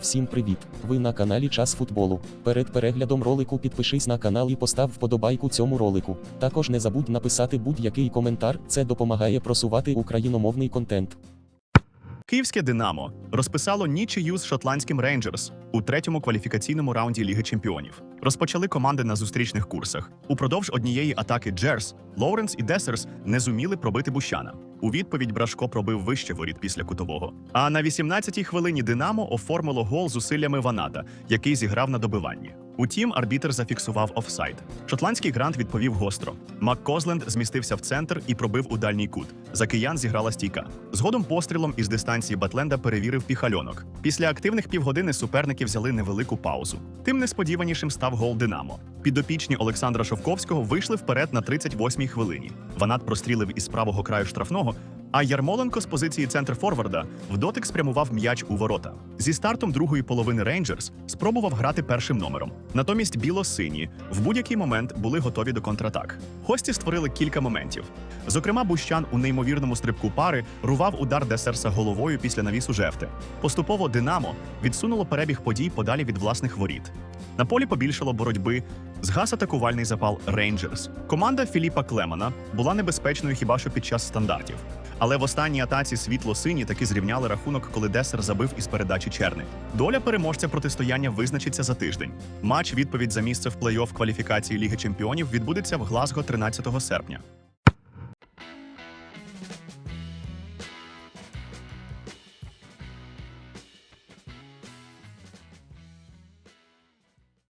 Всім привіт! Ви на каналі Час футболу. Перед переглядом ролику підпишись на канал і постав вподобайку цьому ролику. Також не забудь написати будь-який коментар, це допомагає просувати україномовний контент. Київське Динамо розписало нічию з шотландським Рейнджерс у третьому кваліфікаційному раунді Ліги Чемпіонів. Розпочали команди на зустрічних курсах. Упродовж однієї атаки Джерс, Лоуренс і Десерс не зуміли пробити Бущана. У відповідь Брашко пробив вище воріт після кутового. А на 18-й хвилині Динамо оформило гол зусиллями Ваната, який зіграв на добиванні. Утім, арбітер зафіксував офсайд. Шотландський грант відповів гостро. Мак Козленд змістився в центр і пробив у дальній кут. За киян зіграла стійка. Згодом пострілом із дистанції Батленда перевірив піхальонок. Після активних півгодини суперники взяли невелику паузу. Тим несподіванішим став гол Динамо. Підопічні Олександра Шовковського вийшли вперед на 38-й хвилині. Ванат прострілив із правого краю штрафного. А Ярмоленко з позиції центр форварда в дотик спрямував м'яч у ворота. Зі стартом другої половини Рейнджерс спробував грати першим номером. Натомість біло-сині в будь-який момент були готові до контратак. Гості створили кілька моментів. Зокрема, Бущан у неймовірному стрибку пари рував удар Десерса головою після навісу жефти. Поступово Динамо відсунуло перебіг подій подалі від власних воріт. На полі побільшало боротьби, згас атакувальний запал Рейнджерс. Команда Філіпа Клемана була небезпечною хіба що під час стандартів. Але в останній атаці світло-сині таки зрівняли рахунок, коли Десер забив із передачі черни. Доля переможця протистояння визначиться за тиждень. Матч відповідь за місце в плей-офф кваліфікації Ліги Чемпіонів відбудеться в Глазго 13 серпня.